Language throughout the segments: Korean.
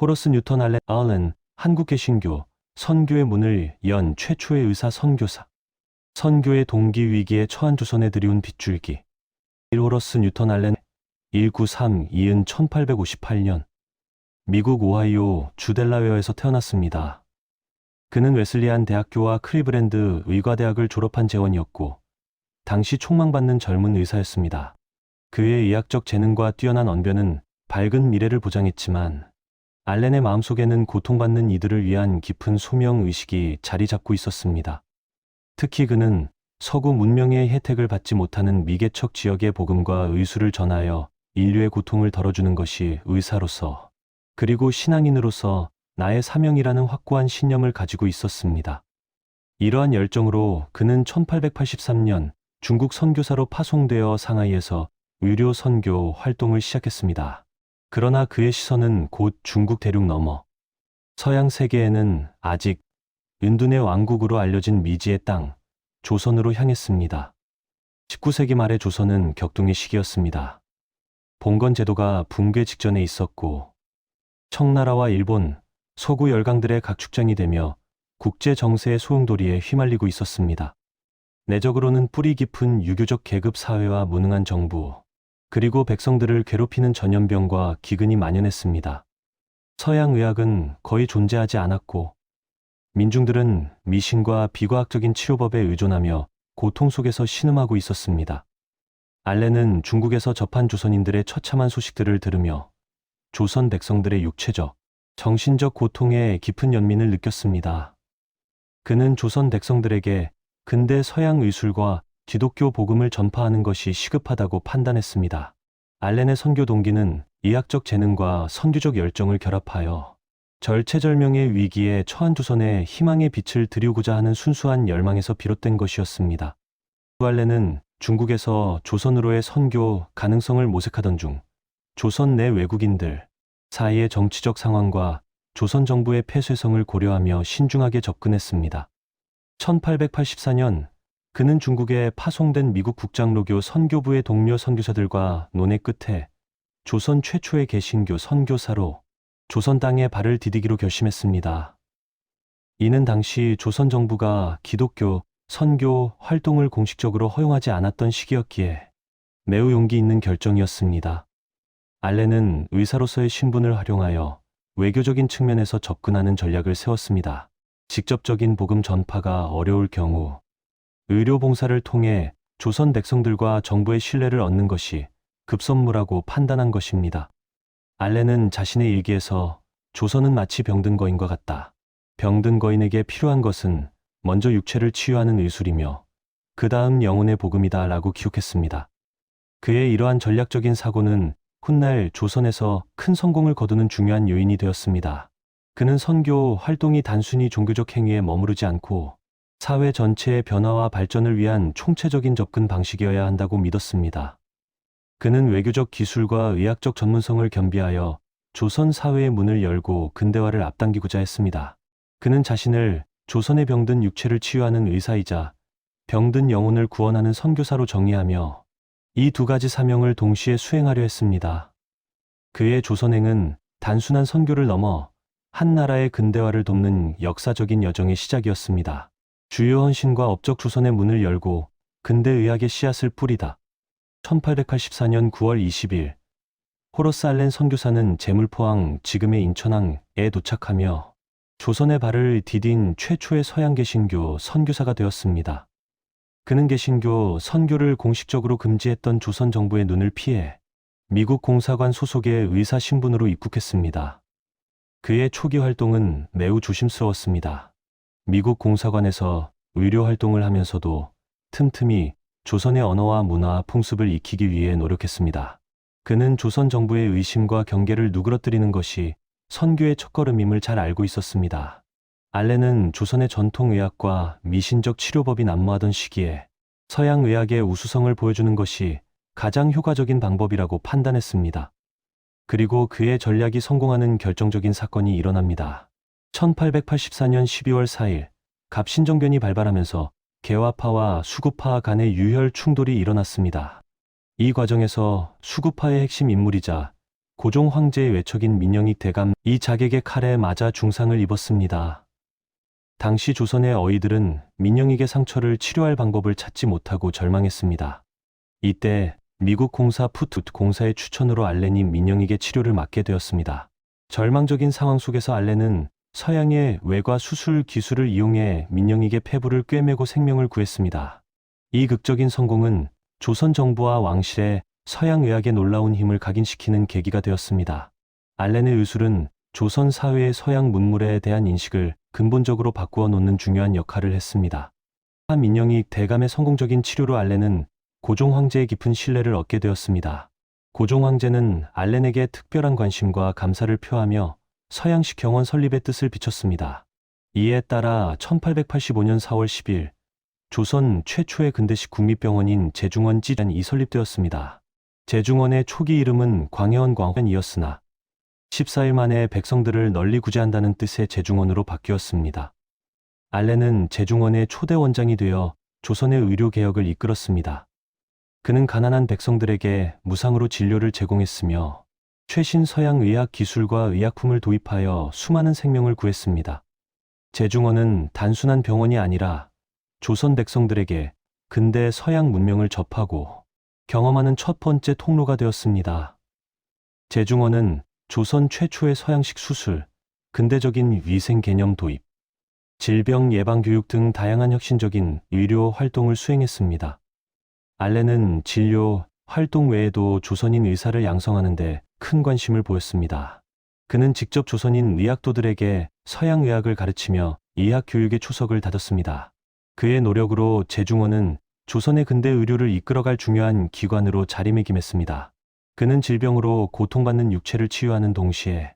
호러스 뉴턴 알렌 알렌 한국 개신교 선교의 문을 연 최초의 의사 선교사. 선교의 동기 위기에 처한 조선에 들이운 빗줄기. 1 호러스 뉴턴 알렌 193 이은 1858년 미국 오하이오 주델라웨어에서 태어났습니다. 그는 웨슬리안 대학교와 클리브랜드 의과대학을 졸업한 재원이었고 당시 촉망받는 젊은 의사였습니다. 그의 의학적 재능과 뛰어난 언변은 밝은 미래를 보장했지만 알렌의 마음속에는 고통받는 이들을 위한 깊은 소명 의식이 자리 잡고 있었습니다. 특히 그는 서구 문명의 혜택을 받지 못하는 미개척 지역의 복음과 의술을 전하여 인류의 고통을 덜어주는 것이 의사로서 그리고 신앙인으로서 나의 사명이라는 확고한 신념을 가지고 있었습니다. 이러한 열정으로 그는 1883년 중국 선교사로 파송되어 상하이에서 의료 선교 활동을 시작했습니다. 그러나 그의 시선은 곧 중국 대륙 넘어 서양 세계에는 아직 은둔의 왕국으로 알려진 미지의 땅, 조선으로 향했습니다. 19세기 말의 조선은 격동의 시기였습니다. 봉건 제도가 붕괴 직전에 있었고 청나라와 일본, 서구 열강들의 각축장이 되며 국제 정세의 소용돌이에 휘말리고 있었습니다. 내적으로는 뿌리 깊은 유교적 계급 사회와 무능한 정부, 그리고 백성들을 괴롭히는 전염병과 기근이 만연했습니다. 서양 의학은 거의 존재하지 않았고 민중들은 미신과 비과학적인 치료법에 의존하며 고통 속에서 신음하고 있었습니다. 알렌은 중국에서 접한 조선인들의 처참한 소식들을 들으며 조선 백성들의 육체적, 정신적 고통에 깊은 연민을 느꼈습니다. 그는 조선 백성들에게 근대 서양 의술과 기독교 복음을 전파하는 것이 시급하다고 판단했습니다. 알렌의 선교 동기는 이학적 재능과 선교적 열정을 결합하여 절체절명의 위기에 처한 조선에 희망의 빛을 드리고자 하는 순수한 열망에서 비롯된 것이었습니다. 알렌은 중국에서 조선으로의 선교 가능성을 모색하던 중 조선 내 외국인들 사이의 정치적 상황과 조선 정부의 폐쇄성을 고려하며 신중하게 접근했습니다. 1884년 그는 중국에 파송된 미국 국장로교 선교부의 동료 선교사들과 논의 끝에 조선 최초의 개신교 선교사로 조선 땅에 발을 디디기로 결심했습니다. 이는 당시 조선 정부가 기독교 선교 활동을 공식적으로 허용하지 않았던 시기였기에 매우 용기 있는 결정이었습니다. 알렌은 의사로서의 신분을 활용하여 외교적인 측면에서 접근하는 전략을 세웠습니다. 직접적인 복음 전파가 어려울 경우 의료 봉사를 통해 조선 백성들과 정부의 신뢰를 얻는 것이 급선무라고 판단한 것입니다. 알렌은 자신의 일기에서 조선은 마치 병든 거인과 같다. 병든 거인에게 필요한 것은 먼저 육체를 치유하는 의술이며 그 다음 영혼의 복음이다 라고 기록했습니다. 그의 이러한 전략적인 사고는 훗날 조선에서 큰 성공을 거두는 중요한 요인이 되었습니다. 그는 선교 활동이 단순히 종교적 행위에 머무르지 않고 사회 전체의 변화와 발전을 위한 총체적인 접근 방식이어야 한다고 믿었습니다. 그는 외교적 기술과 의학적 전문성을 겸비하여 조선 사회의 문을 열고 근대화를 앞당기고자 했습니다. 그는 자신을 조선의 병든 육체를 치유하는 의사이자 병든 영혼을 구원하는 선교사로 정의하며 이 두 가지 사명을 동시에 수행하려 했습니다. 그의 조선행은 단순한 선교를 넘어 한 나라의 근대화를 돕는 역사적인 여정의 시작이었습니다. 주요 헌신과 업적 조선의 문을 열고 근대 의학의 씨앗을 뿌리다. 1884년 9월 20일 호러스 알렌 선교사는 제물포항 지금의 인천항에 도착하며 조선의 발을 디딘 최초의 서양 개신교 선교사가 되었습니다. 그는 개신교 선교를 공식적으로 금지했던 조선 정부의 눈을 피해 미국 공사관 소속의 의사 신분으로 입국했습니다. 그의 초기 활동은 매우 조심스러웠습니다. 미국 공사관에서 의료 활동을 하면서도 틈틈이 조선의 언어와 문화, 풍습을 익히기 위해 노력했습니다. 그는 조선 정부의 의심과 경계를 누그러뜨리는 것이 선교의 첫걸음임을 잘 알고 있었습니다. 알렌은 조선의 전통 의학과 미신적 치료법이 난무하던 시기에 서양 의학의 우수성을 보여주는 것이 가장 효과적인 방법이라고 판단했습니다. 그리고 그의 전략이 성공하는 결정적인 사건이 일어납니다. 1884년 12월 4일 갑신정변이 발발하면서 개화파와 수구파 간의 유혈 충돌이 일어났습니다. 이 과정에서 수구파의 핵심 인물이자 고종 황제의 외척인 민영익 대감 이 자객의 칼에 맞아 중상을 입었습니다. 당시 조선의 어이들은 민영익의 상처를 치료할 방법을 찾지 못하고 절망했습니다. 이때 미국 공사 푸트 공사의 추천으로 알렌이 민영익의 치료를 맡게 되었습니다. 절망적인 상황 속에서 알렌은 서양의 외과 수술 기술을 이용해 민영익의 폐부를 꿰매고 생명을 구했습니다. 이 극적인 성공은 조선 정부와 왕실의 서양 의학의 놀라운 힘을 각인시키는 계기가 되었습니다. 알렌의 의술은 조선 사회의 서양 문물에 대한 인식을 근본적으로 바꾸어 놓는 중요한 역할을 했습니다. 한 민영익 대감의 성공적인 치료로 알렌은 고종 황제의 깊은 신뢰를 얻게 되었습니다. 고종 황제는 알렌에게 특별한 관심과 감사를 표하며 서양식 경원 설립의 뜻을 비췄습니다. 이에 따라 1885년 4월 10일 조선 최초의 근대식 국립병원인 제중원 찌단이 설립되었습니다. 제중원의 초기 이름은 광해원 광원이었으나 14일 만에 백성들을 널리 구제한다는 뜻의 제중원으로 바뀌었습니다. 알렌은 제중원의 초대 원장이 되어 조선의 의료 개혁을 이끌었습니다. 그는 가난한 백성들에게 무상으로 진료를 제공했으며 최신 서양 의학 기술과 의약품을 도입하여 수많은 생명을 구했습니다. 제중원은 단순한 병원이 아니라 조선 백성들에게 근대 서양 문명을 접하고 경험하는 첫 번째 통로가 되었습니다. 제중원은 조선 최초의 서양식 수술, 근대적인 위생 개념 도입, 질병 예방 교육 등 다양한 혁신적인 의료 활동을 수행했습니다. 알렌은 진료, 활동 외에도 조선인 의사를 양성하는데 큰 관심을 보였습니다. 그는 직접 조선인 의학도들에게 서양 의학을 가르치며 의학 교육의 초석을 다졌습니다. 그의 노력으로 제중원은 조선의 근대 의료를 이끌어갈 중요한 기관으로 자리매김했습니다. 그는 질병으로 고통받는 육체를 치유하는 동시에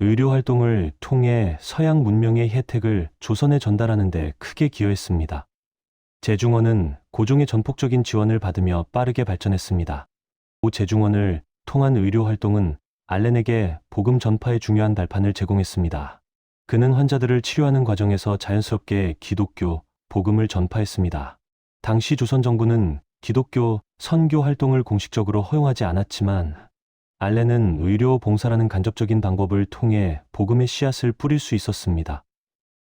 의료 활동을 통해 서양 문명의 혜택을 조선에 전달하는 데 크게 기여했습니다. 제중원은 고종의 전폭적인 지원을 받으며 빠르게 발전했습니다. 오 제중원을 통한 의료 활동은 알렌에게 복음 전파의 중요한 발판을 제공했습니다. 그는 환자들을 치료하는 과정에서 자연스럽게 기독교, 복음을 전파했습니다. 당시 조선 정부는 기독교 선교 활동을 공식적으로 허용하지 않았지만 알렌은 의료 봉사라는 간접적인 방법을 통해 복음의 씨앗을 뿌릴 수 있었습니다.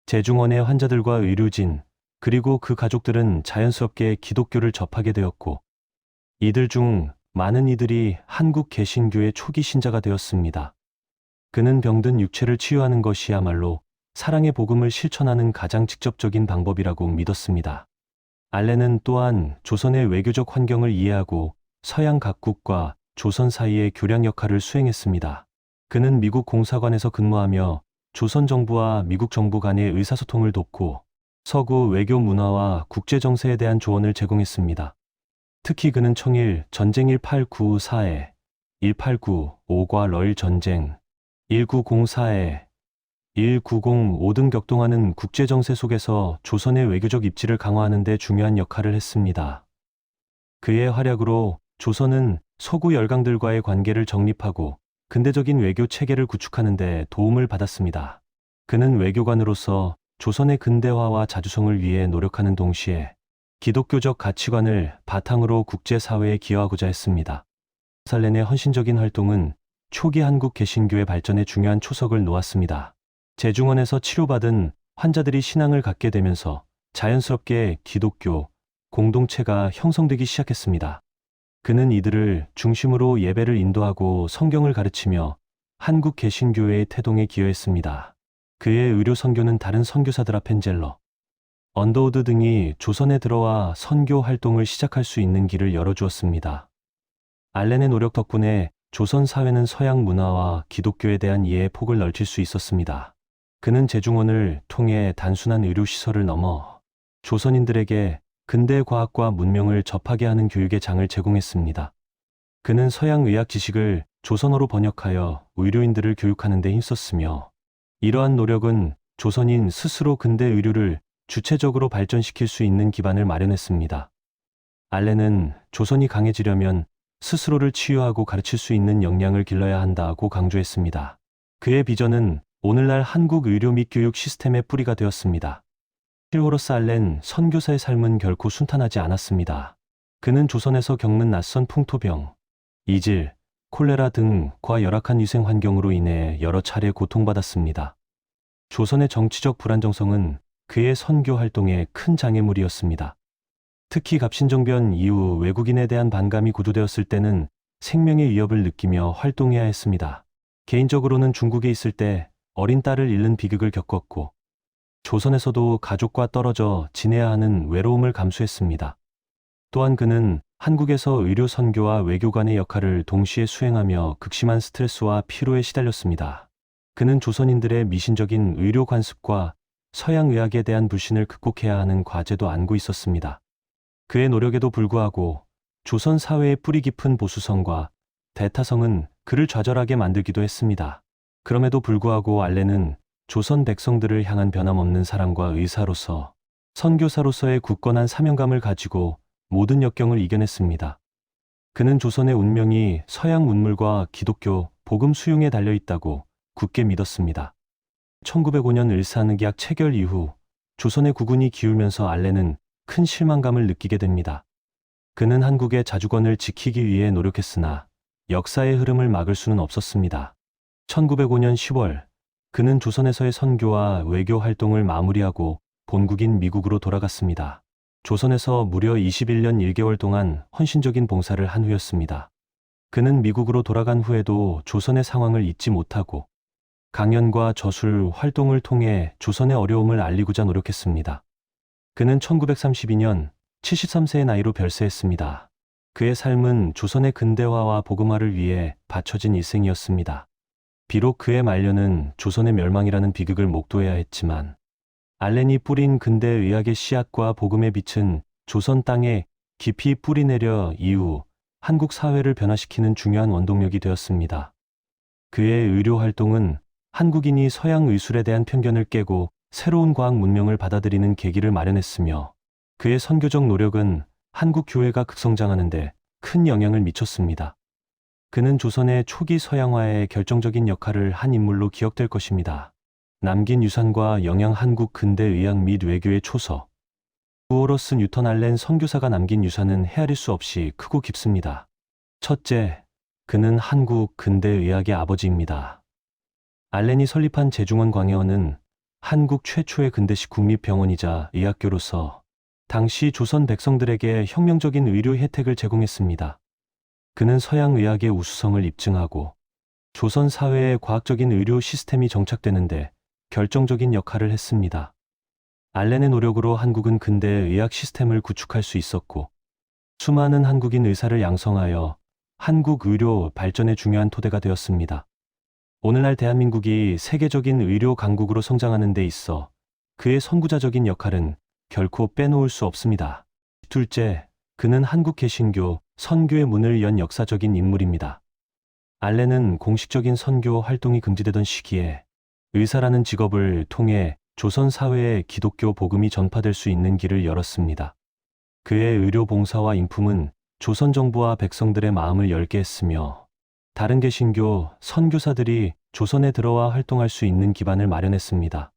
제중원의 환자들과 의료진, 그리고 그 가족들은 자연스럽게 기독교를 접하게 되었고, 이들 중 많은 이들이 한국 개신교의 초기 신자가 되었습니다. 그는 병든 육체를 치유하는 것이야말로 사랑의 복음을 실천하는 가장 직접적인 방법이라고 믿었습니다. 알렌은 또한 조선의 외교적 환경을 이해하고 서양 각국과 조선 사이의 교량 역할을 수행했습니다. 그는 미국 공사관에서 근무하며 조선 정부와 미국 정부 간의 의사소통을 돕고 서구 외교 문화와 국제 정세에 대한 조언을 제공했습니다. 특히 그는 청일 전쟁 1894에 1895과 러일 전쟁 1904에 1905 등 격동하는 국제 정세 속에서 조선의 외교적 입지를 강화하는 데 중요한 역할을 했습니다. 그의 활약으로 조선은 서구 열강들과의 관계를 정립하고 근대적인 외교 체계를 구축하는 데 도움을 받았습니다. 그는 외교관으로서 조선의 근대화와 자주성을 위해 노력하는 동시에 기독교적 가치관을 바탕으로 국제사회에 기여하고자 했습니다. 살렌의 헌신적인 활동은 초기 한국 개신교의 발전에 중요한 초석을 놓았습니다. 제중원에서 치료받은 환자들이 신앙을 갖게 되면서 자연스럽게 기독교 공동체가 형성되기 시작했습니다. 그는 이들을 중심으로 예배를 인도하고 성경을 가르치며 한국 개신교회의 태동에 기여했습니다. 그의 의료 선교는 다른 선교사들 앞 펜젤러, 언더우드 등이 조선에 들어와 선교 활동을 시작할 수 있는 길을 열어주었습니다. 알렌의 노력 덕분에 조선 사회는 서양 문화와 기독교에 대한 이해의 폭을 넓힐 수 있었습니다. 그는 제중원을 통해 단순한 의료시설을 넘어 조선인들에게 근대 과학과 문명을 접하게 하는 교육의 장을 제공했습니다. 그는 서양 의학 지식을 조선어로 번역하여 의료인들을 교육하는 데 힘썼으며 이러한 노력은 조선인 스스로 근대 의료를 주체적으로 발전시킬 수 있는 기반을 마련했습니다. 알렌은 조선이 강해지려면 스스로를 치유하고 가르칠 수 있는 역량을 길러야 한다고 강조했습니다. 그의 비전은 오늘날 한국 의료 및 교육 시스템의 뿌리가 되었습니다. 힐호로스 알렌 선교사의 삶은 결코 순탄하지 않았습니다. 그는 조선에서 겪는 낯선 풍토병, 이질, 콜레라 등과 열악한 위생 환경으로 인해 여러 차례 고통받았습니다. 조선의 정치적 불안정성은 그의 선교 활동에 큰 장애물이었습니다. 특히 갑신정변 이후 외국인에 대한 반감이 고조되었을 때는 생명의 위협을 느끼며 활동해야 했습니다. 개인적으로는 중국에 있을 때 어린 딸을 잃는 비극을 겪었고, 조선에서도 가족과 떨어져 지내야 하는 외로움을 감수했습니다. 또한 그는 한국에서 의료 선교와 외교관의 역할을 동시에 수행하며 극심한 스트레스와 피로에 시달렸습니다. 그는 조선인들의 미신적인 의료 관습과 서양 의학에 대한 불신을 극복해야 하는 과제도 안고 있었습니다. 그의 노력에도 불구하고 조선 사회의 뿌리 깊은 보수성과 대타성은 그를 좌절하게 만들기도 했습니다. 그럼에도 불구하고 알렌은 조선 백성들을 향한 변함없는 사랑과 의사로서 선교사로서의 굳건한 사명감을 가지고 모든 역경을 이겨냈습니다. 그는 조선의 운명이 서양 문물과 기독교 복음 수용에 달려 있다고 굳게 믿었습니다. 1905년 을사늑약 체결 이후 조선의 국운이 기울면서 알렌은 큰 실망감을 느끼게 됩니다. 그는 한국의 자주권을 지키기 위해 노력했으나 역사의 흐름을 막을 수는 없었습니다. 1905년 10월 그는 조선에서의 선교와 외교 활동을 마무리하고 본국인 미국으로 돌아갔습니다. 조선에서 무려 21년 1개월 동안 헌신적인 봉사를 한 후였습니다. 그는 미국으로 돌아간 후에도 조선의 상황을 잊지 못하고 강연과 저술 활동을 통해 조선의 어려움을 알리고자 노력했습니다. 그는 1932년 73세의 나이로 별세했습니다. 그의 삶은 조선의 근대화와 복음화를 위해 바쳐진 일생이었습니다. 비록 그의 말년은 조선의 멸망이라는 비극을 목도해야 했지만 알렌이 뿌린 근대 의학의 씨앗과 복음의 빛은 조선 땅에 깊이 뿌리내려 이후 한국 사회를 변화시키는 중요한 원동력이 되었습니다. 그의 의료 활동은 한국인이 서양 의술에 대한 편견을 깨고 새로운 과학 문명을 받아들이는 계기를 마련했으며 그의 선교적 노력은 한국 교회가 극성장하는데 큰 영향을 미쳤습니다. 그는 조선의 초기 서양화에 결정적인 역할을 한 인물로 기억될 것입니다. 남긴 유산과 영양 한국 근대 의학 및 외교의 초서. 우어러스 뉴턴 알렌 선교사가 남긴 유산은 헤아릴 수 없이 크고 깊습니다. 첫째, 그는 한국 근대 의학의 아버지입니다. 알렌이 설립한 제중원 광해원은 한국 최초의 근대식 국립병원이자 의학교로서 당시 조선 백성들에게 혁명적인 의료 혜택을 제공했습니다. 그는 서양 의학의 우수성을 입증하고 조선 사회의 과학적인 의료 시스템이 정착되는데 결정적인 역할을 했습니다. 알렌의 노력으로 한국은 근대 의학 시스템을 구축할 수 있었고 수많은 한국인 의사를 양성하여 한국 의료 발전의 중요한 토대가 되었습니다. 오늘날 대한민국이 세계적인 의료 강국으로 성장하는 데 있어 그의 선구자적인 역할은 결코 빼놓을 수 없습니다. 둘째, 그는 한국 개신교, 선교의 문을 연 역사적인 인물입니다. 알렌은 공식적인 선교 활동이 금지되던 시기에 의사라는 직업을 통해 조선 사회에 기독교 복음이 전파될 수 있는 길을 열었습니다. 그의 의료 봉사와 인품은 조선 정부와 백성들의 마음을 열게 했으며 다른 개신교 선교사들이 조선에 들어와 활동할 수 있는 기반을 마련했습니다.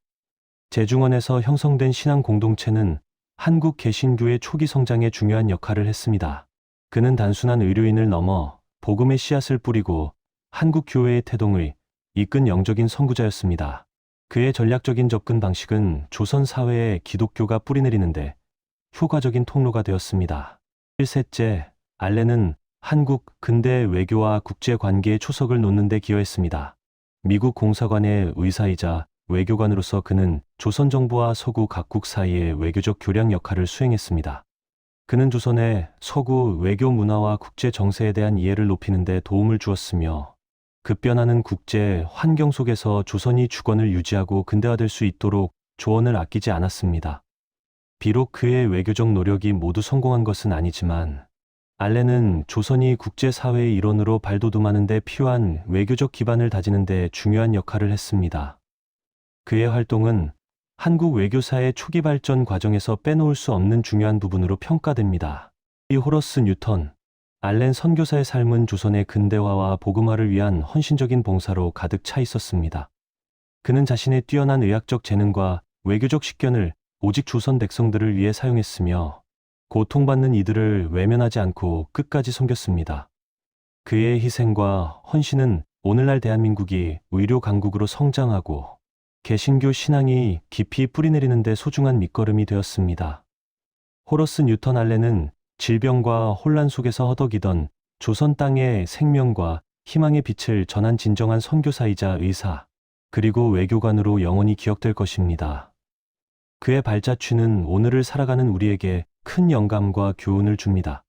제중원에서 형성된 신앙 공동체는 한국 개신교의 초기 성장에 중요한 역할을 했습니다. 그는 단순한 의료인을 넘어 복음의 씨앗을 뿌리고 한국 교회의 태동을 이끈 영적인 선구자였습니다. 그의 전략적인 접근 방식은 조선 사회에 기독교가 뿌리내리는데 효과적인 통로가 되었습니다. 1셋째, 알렌은 한국 근대 외교와 국제 관계의 초석을 놓는 데 기여했습니다. 미국 공사관의 의사이자 외교관으로서 그는 조선 정부와 서구 각국 사이의 외교적 교량 역할을 수행했습니다. 그는 조선의 서구 외교 문화와 국제 정세에 대한 이해를 높이는 데 도움을 주었으며 급변하는 국제 환경 속에서 조선이 주권을 유지하고 근대화될 수 있도록 조언을 아끼지 않았습니다. 비록 그의 외교적 노력이 모두 성공한 것은 아니지만 알렌은 조선이 국제사회의 일원으로 발돋움하는 데 필요한 외교적 기반을 다지는 데 중요한 역할을 했습니다. 그의 활동은 한국 외교사의 초기 발전 과정에서 빼놓을 수 없는 중요한 부분으로 평가됩니다. 이 호러스 뉴턴, 알렌 선교사의 삶은 조선의 근대화와 복음화를 위한 헌신적인 봉사로 가득 차 있었습니다. 그는 자신의 뛰어난 의학적 재능과 외교적 식견을 오직 조선 백성들을 위해 사용했으며 고통받는 이들을 외면하지 않고 끝까지 섬겼습니다. 그의 희생과 헌신은 오늘날 대한민국이 의료 강국으로 성장하고 개신교 신앙이 깊이 뿌리내리는 데 소중한 밑거름이 되었습니다. 호러스 뉴턴 알렌은 질병과 혼란 속에서 허덕이던 조선 땅의 생명과 희망의 빛을 전한 진정한 선교사이자 의사, 그리고 외교관으로 영원히 기억될 것입니다. 그의 발자취는 오늘을 살아가는 우리에게 큰 영감과 교훈을 줍니다.